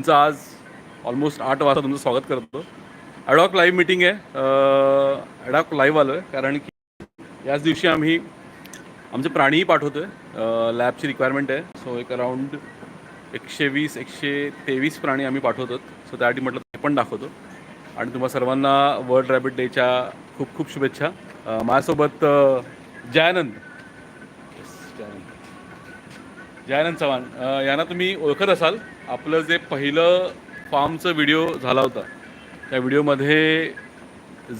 तुमचं आज ऑलमोस्ट आठ वाजता तुमचं स्वागत करतो. ॲडॉक लाईव्ह मीटिंग आहे. ॲडॉक लाईव्ह आलो आहे कारण की याच दिवशी आम्ही आमचे प्राणीही पाठवतो आहे लॅबची रिक्वायरमेंट आहे. सो एक अराऊंड एकशे वीस एकशे तेवीस प्राणी आम्ही पाठवतो सो त्यासाठी म्हटलं ते पण दाखवतो. आणि तुम्हा सर्वांना वर्ल्ड रॅबिट डेच्या खूप खूप शुभेच्छा. माझ्यासोबत जयानंद. जयानंद. जयानंद चव्हाण यांना तुम्ही ओळखत असाल. आपलं जे पहिलं फार्मचं व्हिडिओ झाला होता त्या व्हिडिओमध्ये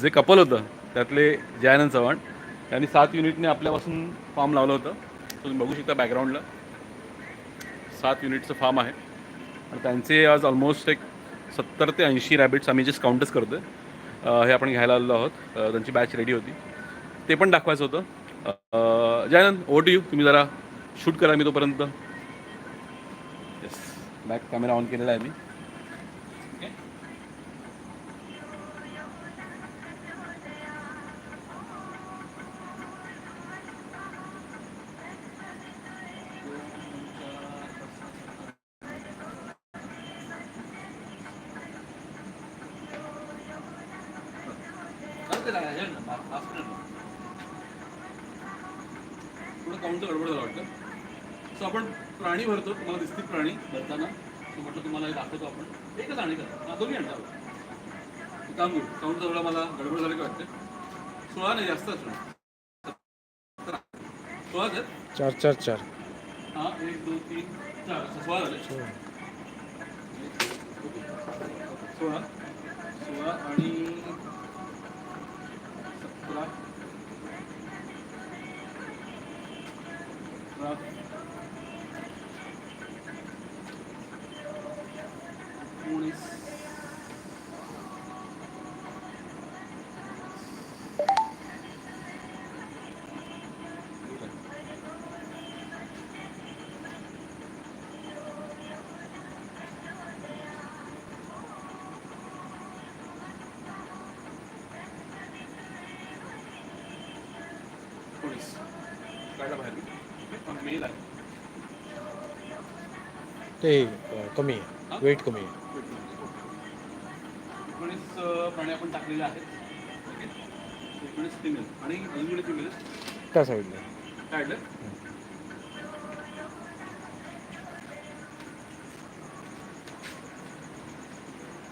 जे कपल होतं त्यातले जयानंद चव्हाण यांनी सात युनिटने आपल्यापासून फार्म लावलं होतं. तुम्ही बघू शकता बॅकग्राऊंडला सात युनिटचं फार्म आहे. आणि त्यांचे आज ऑलमोस्ट एक सत्तर ते ऐंशी रॅबिट्स आम्ही जे काउंटच करतो हे आपण घ्यायला आलेलो आहोत. त्यांची बॅच रेडी होती. ते पण दाखवायचं होतं. जयानंद ओ टू यू तुम्ही जरा शूट करा मी तोपर्यंत. येस बॅक कॅमेरा ऑन केलेला आहे मी. काउंटर गडबड झाला वाटतं. सो आपण प्राणी भरतो तुम्हाला दिसतील प्राणी भरताना. तो म्हटलं तुम्हाला हे दाखवतो आपण. एकच आणि का हा दोन्ही आणतो करू काउंट जवळ मला गडबड झाली का वाटतं सोळा नाही जास्त असणार. सोळाच आहेत चार चार चार. हा एक दोन तीन चार. सोळा झाले. सोळा. सोळा. आणि सतरा. एकोणीस काढला बाहेर. मेल आहे ते कमी आहे. वेट कमी आहे. एकोणीस प्राणी आपण टाकलेले आहेत. एकोणीस फिमेल आणि अजून फिमेल त्या साईडला काय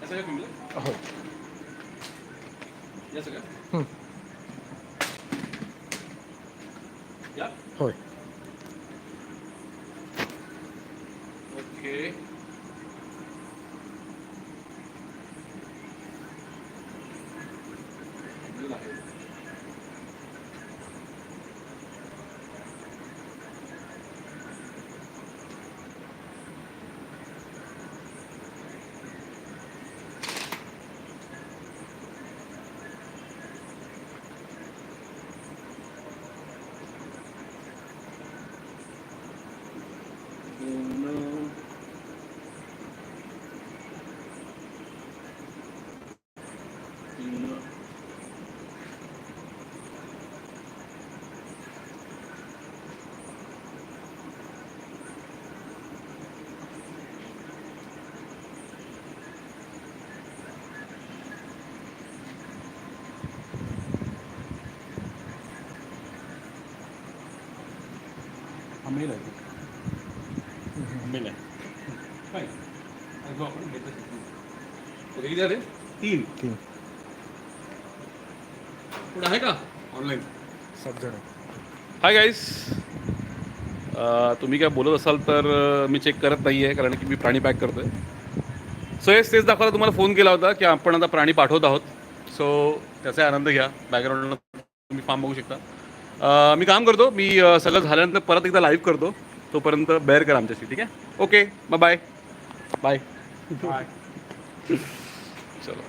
सगळ्या फिमेल हो. या सगळ्या? हं. या होय ओके Male आहे. दोन तीन हा किती झाले तीन तीन पुढे आहे का ऑनलाईन सात जण हाय गाईस तुम्ही काय बोलत असाल तर अं, मी चेक करत नाही आहे कारण की मी प्राणी पॅक करतो आहे सो हेच तेच दाखवायला तुम्हाला फोन केला होता की आपण आता प्राणी पाठवत आहोत. सो त्याचा आनंद घ्या. बॅकग्राऊंडला तुम्ही फार्म बघू शकता. अं, मी काम करतो. मी अं, सगळं झाल्यानंतर परत एकदा लाईव्ह करतो. तोपर्यंत बेअर करा आमच्याशी ठीक आहे? ओके बाय बाय बाय चलो.